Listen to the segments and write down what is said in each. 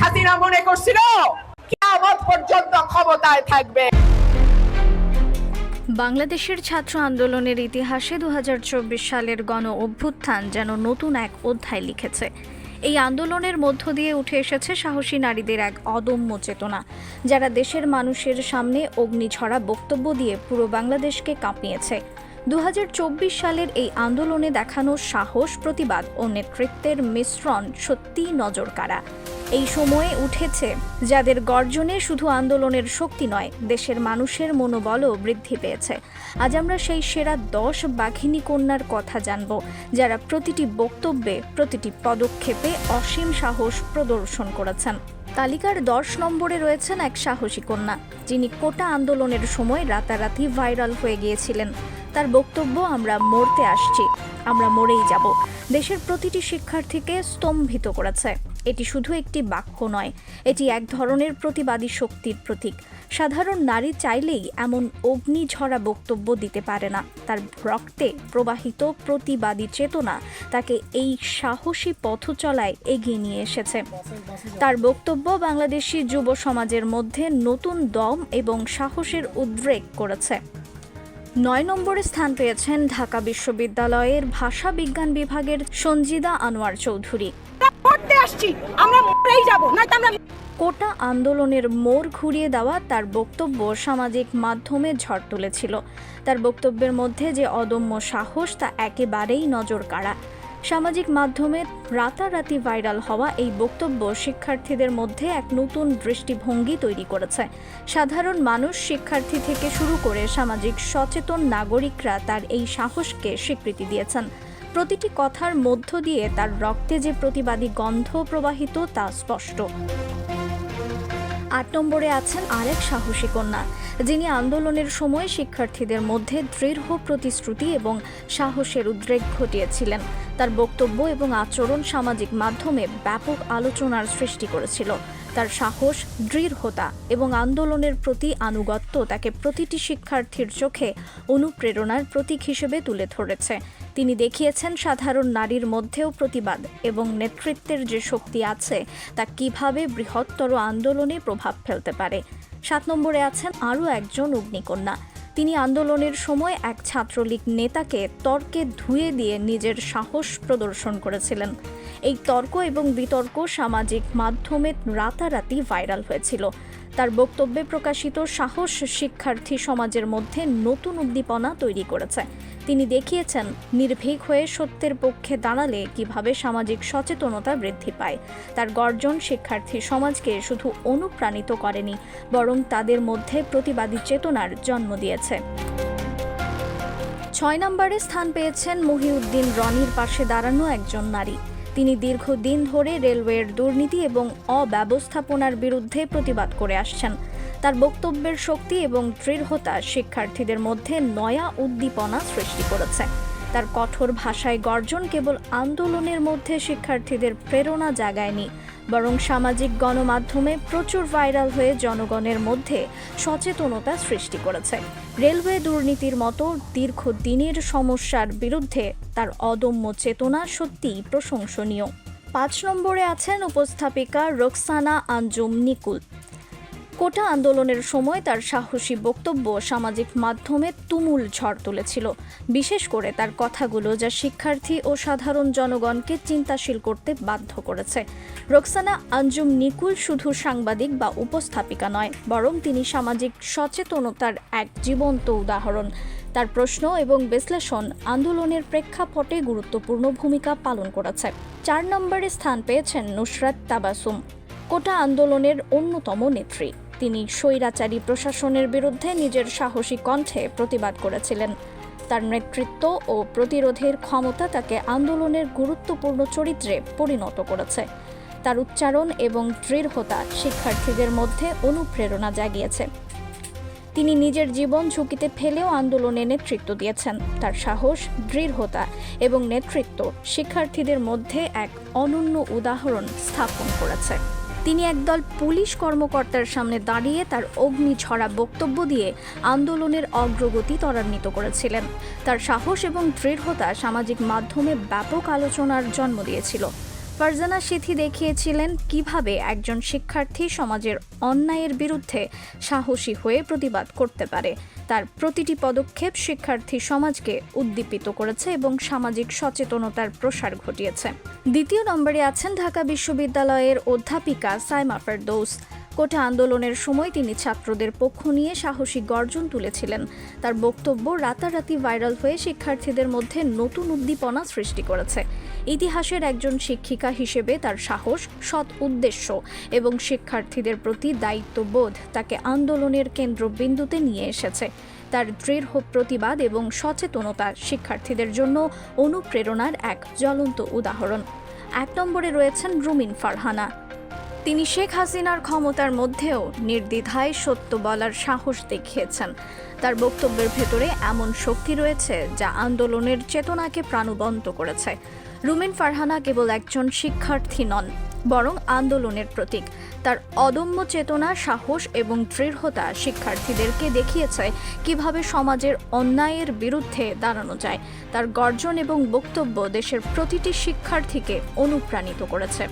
হাসিনা মনে করছিল পর্যন্ত ক্ষমতায় থাকবে। বাংলাদেশের ছাত্র আন্দোলনের ইতিহাসে দু হাজার চব্বিশ সালের গণ অভ্যুত্থান যেন নতুন এক অধ্যায় লিখেছে। এই আন্দোলনের মধ্য দিয়ে উঠে এসেছে সাহসী নারীদের এক অদম্য চেতনা, যারা দেশের মানুষের সামনে অগ্নিঝরা বক্তব্য দিয়ে পুরো বাংলাদেশকে কাঁপিয়েছে। দু হাজার চব্বিশ সালের এই আন্দোলনে দেখানো সাহস, প্রতিবাদ ও নেতৃত্বের মিশ্রণ সত্যিই নজর কাড়া এই সময়ে উঠেছে, যাদের গর্জনে শুধু আন্দোলনের শক্তি নয়, দেশের মানুষের মনোবলও বৃদ্ধি পেয়েছে। আজ আমরা সেই সেরা দশ বাঘিনী কন্যার কথা জানব, যারা প্রতিটি বক্তব্যে, প্রতিটি পদক্ষেপে অসীম সাহস প্রদর্শন করেছেন। তালিকার দশ নম্বরে রয়েছেন এক সাহসী কন্যা, যিনি কোটা আন্দোলনের সময় রাতারাতি ভাইরাল হয়ে গিয়েছিলেন। তার বক্তব্য, আমরা মরতে আসছি, আমরা মরেই যাব। দেশের প্রতিটি শিক্ষার্থীকে স্তম্ভিত করেছে। এটি শুধু একটি বাক্য নয়, এটি এক ধরনের প্রতিবাদী শক্তির প্রতীক। সাধারণ নারী চাইলেই এমন অগ্নিঝরা বক্তব্য দিতে পারে না। তার রক্তে প্রবাহিত প্রতিবাদী চেতনা তাকে এই সাহসী পথ চলায় এগিয়ে নিয়ে এসেছে। তার বক্তব্য বাংলাদেশি যুব সমাজের মধ্যে নতুন দম এবং সাহসের উদ্রেক করেছে। নয় নম্বরে স্থান পেয়েছেন ঢাকা বিশ্ববিদ্যালয়ের ভাষা বিজ্ঞান বিভাগের সঞ্জিদা আনোয়ার চৌধুরী। আসছি, আমরা মরেই যাব, নয়তো আমরা কোটা আন্দোলনের মোড় ঘুরিয়ে দেওয়া তার বক্তব্য সামাজিক মাধ্যমে ঝড় তুলেছিল। তার বক্তব্যের মধ্যে যে অদম্য সাহস, তা একেবারেই নজর কাড়া সামাজিক মাধ্যমে রাতারাতি ভাইরাল হওয়া এই বক্তব্য শিক্ষার্থীদের মধ্যে এক নতুন দৃষ্টিভঙ্গি তৈরি করেছে। সাধারণ মানুষ শিক্ষার্থী থেকে শুরু করে সামাজিক সচেতন নাগরিকরা তার এই সাহসকে স্বীকৃতি দিয়েছেন। প্রতিটি কথার মধ্য দিয়ে তার রক্তে যে প্রতিবাদী গন্ধ প্রবাহিত তা স্পষ্ট। আট নম্বরে আছেন আরেক সাহসী কন্যা, যিনি আন্দোলনের সময় শিক্ষার্থীদের মধ্যে দৃঢ় প্রতিশ্রুতি এবং সাহসের উদ্রেক ঘটিয়েছিলেন। তার বক্তব্য এবং আচরণ সামাজিক মাধ্যমে ব্যাপক আলোচনার সৃষ্টি করেছিল। তার সাহস, দৃঢ়তা এবং আন্দোলনের প্রতি আনুগত্য তাকে প্রতিটি শিক্ষার্থীর চোখে অনুপ্রেরণার প্রতীক হিসেবে তুলে ধরেছে। তিনি দেখিয়েছেন সাধারণ নারীর মধ্যেও প্রতিবাদ এবং নেতৃত্বের যে শক্তি আছে, তা কীভাবে বৃহত্তর আন্দোলনে প্রভাব ফেলতে পারে। সাত নম্বরে আছেন আরও একজন অগ্নিকন্যা। তিনি আন্দোলনের সময় এক ছাত্রলীগ নেতাকে তর্কে ধুয়ে দিয়ে নিজের সাহস প্রদর্শন করেছিলেন। এই তর্ক এবং বিতর্ক সামাজিক মাধ্যমে রাতারাতি ভাইরাল হয়েছিল। তার বক্তব্যে প্রকাশিত সাহস শিক্ষার্থী সমাজের মধ্যে নতুন উদ্দীপনা তৈরি করেছে। তিনি দেখিয়েছেন, নির্ভীক হয়ে সত্যের পক্ষে দাঁড়ালে কীভাবে সামাজিক সচেতনতা বৃদ্ধি পায়। তার গর্জন শিক্ষার্থী সমাজকে শুধু অনুপ্রাণিত করেনি, বরং তাদের মধ্যে প্রতিবাদী চেতনার জন্ম দিয়েছে। ছয় নম্বরে স্থান পেয়েছেন মহিউদ্দিন রনির পাশে দাঁড়ানো একজন নারী। তিনি দীর্ঘদিন ধরে রেলওয়ের দুর্নীতি এবং অব্যবস্থাপনার বিরুদ্ধে প্রতিবাদ করে আসছেন। তার বক্তব্যের শক্তি এবং দৃঢ়তা শিক্ষার্থীদের মধ্যে নয়া উদ্দীপনা সৃষ্টি করেছে। তার কঠোর ভাষায় গর্জন কেবল আন্দোলনের মধ্যে শিক্ষার্থীদের প্রেরণা জাগায়নি বরং সামাজিক গণমাধ্যমে প্রচুর ভাইরাল হয়ে জনগণের মধ্যে সচেতনতা সৃষ্টি করেছে। রেলওয়ে দুর্নীতির মতো দীর্ঘদিনের সমস্যার বিরুদ্ধে তার অদম্য চেতনা সত্যিই প্রশংসনীয়। পাঁচ নম্বরে আছেন উপস্থাপিকা রোকসানা আঞ্জুম নিকুল। কোটা আন্দোলনের সময় তার সাহসী বক্তব্য সামাজিক মাধ্যমে তুমুল ঝড় তুলেছিল। বিশেষ করে তার কথাগুলো যা শিক্ষার্থী ও সাধারণ জনগণকে চিন্তাশীল করতে বাধ্য করেছে। রোকসানা আঞ্জুম নিকুল শুধু সাংবাদিক বা উপস্থাপিকা নয়, বরং তিনি সামাজিক সচেতনতার এক জীবন্ত উদাহরণ। তার প্রশ্ন এবং বিশ্লেষণ আন্দোলনের প্রেক্ষাপটে গুরুত্বপূর্ণ ভূমিকা পালন করেছে। চার নম্বরে স্থান পেয়েছেন নুসরাত তাবাসুম, কোটা আন্দোলনের অন্যতম নেত্রী। তিনি স্বৈরাচারী প্রশাসনের বিরুদ্ধে নিজের সাহসী কণ্ঠে প্রতিবাদ করেছিলেন। তার নেতৃত্ব ও প্রতিরোধের ক্ষমতা তাকে আন্দোলনের গুরুত্বপূর্ণ চরিত্রে পরিণত করেছে। তার উচ্চারণ এবং দৃঢ়তা শিক্ষার্থীদের মধ্যে অনুপ্রেরণা জাগিয়েছে। তিনি নিজের জীবন ঝুঁকিতে ফেলেও আন্দোলনে নেতৃত্ব দিয়েছেন। তার সাহস, দৃঢ়তা এবং নেতৃত্ব শিক্ষার্থীদের মধ্যে এক অনন্য উদাহরণ স্থাপন করেছে। তিনি একদল পুলিশ কর্মকর্তার সামনে দাঁড়িয়ে তার অগ্নি ছড়া বক্তব্য দিয়ে আন্দোলনের অগ্রগতি ত্বরান্বিত করেছিলেন। তার সাহস এবং দৃঢ়তা সামাজিক মাধ্যমে ব্যাপক আলোচনার জন্ম দিয়েছিল। ফারজানা সিথি দেখিয়েছিলেন কীভাবে একজন শিক্ষার্থী সমাজের অন্যায়ের বিরুদ্ধে সাহসী হয়ে প্রতিবাদ করতে পারে। তার প্রতিটি পদক্ষেপ শিক্ষার্থী সমাজকে উদ্দীপিত করেছে এবং সামাজিক সচেতনতার প্রসার ঘটিয়েছে। দ্বিতীয় নম্বরে আছেন ঢাকা বিশ্ববিদ্যালয়ের অধ্যাপিকা সাইমা ফেরদৌস। কোটা আন্দোলনের সময় তিনি ছাত্রদের পক্ষ নিয়ে সাহসী গর্জন তুলেছিলেন। তার বক্তব্য রাতারাতি ভাইরাল হয়ে শিক্ষার্থীদের মধ্যে নতুন উদ্দীপনা সৃষ্টি করেছে। ইতিহাসের একজন শিক্ষিকা হিসেবে তার সাহস সৎ উদ্দেশ্য এবং শিক্ষার্থীদের প্রতি দায়িত্ববোধ তাকে আন্দোলনের কেন্দ্রবিন্দুতে নিয়ে এসেছে। তার দৃঢ় প্রতিবাদ এবং সচেতনতা শিক্ষার্থীদের জন্য অনুপ্রেরণার এক জ্বলন্ত উদাহরণ। এক নম্বরে রয়েছেন রুমিন ফারহানা। তিনি শেখ হাসিনার ক্ষমতার মধ্যেও নির্দ্বিধায় সত্য বলার সাহস দেখিয়েছেন। তার বক্তব্যের ভেতরে এমন শক্তি রয়েছে যা আন্দোলনের চেতনাকে প্রাণবন্ত করেছে। রুমেন ফারহানা কেবল একজন শিক্ষার্থী নন, বরং আন্দোলনের প্রতীক। তার অদম্য চেতনা, সাহস এবং দৃঢ়তা শিক্ষার্থীদেরকে দেখিয়েছে কীভাবে সমাজের অন্যায়ের বিরুদ্ধে দাঁড়ানো যায়। তার গর্জন এবং বক্তব্য দেশের প্রতিটি শিক্ষার্থীকে অনুপ্রাণিত করেছে।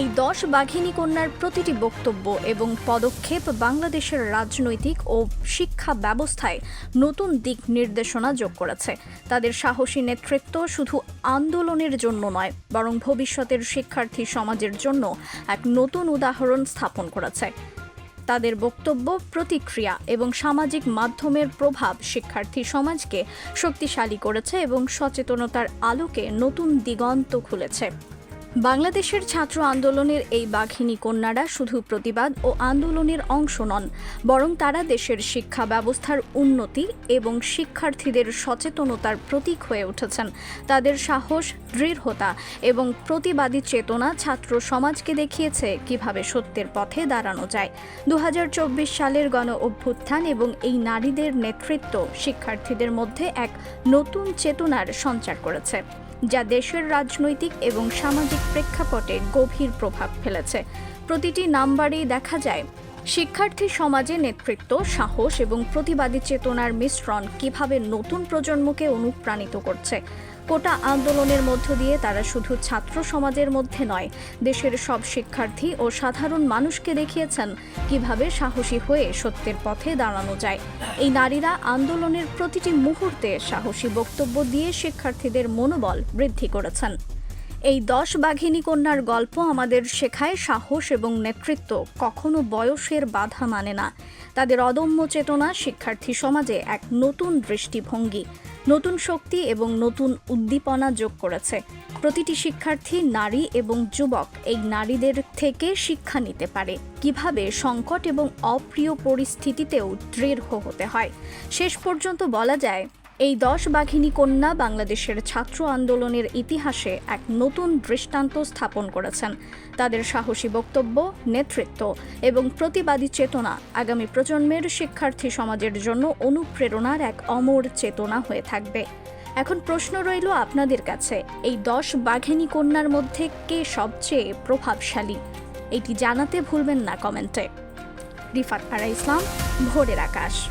এই দশ বাঘিনী কন্যার প্রতিটি বক্তব্য এবং পদক্ষেপ বাংলাদেশের রাজনৈতিক ও শিক্ষা ব্যবস্থায় নতুন দিক নির্দেশনা যোগ করেছে। তাদের সাহসী নেতৃত্ব শুধু আন্দোলনের জন্য নয়, বরং ভবিষ্যতের শিক্ষার্থী সমাজের জন্য এক নতুন উদাহরণ স্থাপন করেছে। তাদের বক্তব্য, প্রতিক্রিয়া এবং সামাজিক মাধ্যমের প্রভাব শিক্ষার্থী সমাজকে শক্তিশালী করেছে এবং সচেতনতার আলোকে নতুন দিগন্ত খুলেছে। বাংলাদেশের ছাত্র আন্দোলনের এই বাঘিনী কন্যারা শুধু প্রতিবাদ ও আন্দোলনের অংশ নন, বরং তারা দেশের শিক্ষা ব্যবস্থার উন্নতি এবং শিক্ষার্থীদের সচেতনতার প্রতীক হয়ে উঠেছেন। তাদের সাহস, দৃঢ়তা এবং প্রতিবাদী চেতনা ছাত্র সমাজকে দেখিয়েছে কীভাবে সত্যের পথে দাঁড়ানো যায়। দু হাজার চব্বিশ সালের গণ অভ্যুত্থান এবং এই নারীদের নেতৃত্ব শিক্ষার্থীদের মধ্যে এক নতুন চেতনার সঞ্চার করেছে। যা দেশের রাজনৈতিক এবং সামাজিক প্রেক্ষাপটে গভীর প্রভাব ফেলেছে। প্রতিটি নাম্বারেই দেখা যায় শিক্ষার্থী সমাজে নেতৃত্ব, সাহস এবং প্রতিবাদী চেতনার মিশ্রণ কীভাবে নতুন প্রজন্মকে অনুপ্রাণিত করছে? কোটা আন্দোলনের মধ্য দিয়ে তারা শুধু ছাত্র সমাজের মধ্যে নয়, দেশের সব শিক্ষার্থী ও সাধারণ মানুষকে দেখিয়েছেন কীভাবে সাহসী হয়ে সত্যের পথে দাঁড়ানো যায়। এই নারীরা আন্দোলনের প্রতিটি মুহূর্তে সাহসী বক্তব্য দিয়ে শিক্ষার্থীদের মনোবল বৃদ্ধি করেছেন। এই দশ বাঘিনী কন্যার গল্প আমাদের শেখায় সাহস এবং নেতৃত্ব। কখনো বয়সের বাধা মানে না। তাদের অদম্য চেতনা শিক্ষার্থী সমাজে এক নতুন দৃষ্টিভঙ্গি, নতুন শক্তি এবং নতুন উদ্দীপনা যোগ করেছে। প্রতিটি শিক্ষার্থী নারী এবং যুবক এই নারীদের থেকে শিক্ষা নিতে পারে। কীভাবে সংকট এবং অপ্রিয় পরিস্থিতিতেও দৃঢ় হতে হয়। শেষ পর্যন্ত বলা যায় এই দশ বাঘিনী কন্যা বাংলাদেশের ছাত্র আন্দোলনের ইতিহাসে এক নতুন দৃষ্টান্ত স্থাপন করেছেন। তাদের সাহসী বক্তব্য, নেতৃত্ব এবং প্রতিবাদী চেতনা আগামী প্রজন্মের শিক্ষার্থী সমাজের জন্য অনুপ্রেরণার এক অমর চেতনা হয়ে থাকবে। এখন প্রশ্ন রইল আপনাদের কাছে, এই দশ বাঘিনী কন্যার মধ্যে কে সবচেয়ে প্রভাবশালী? এটি জানাতে ভুলবেন না কমেন্টে। রিফাত আরা ইসলাম, ভোরের আকাশ।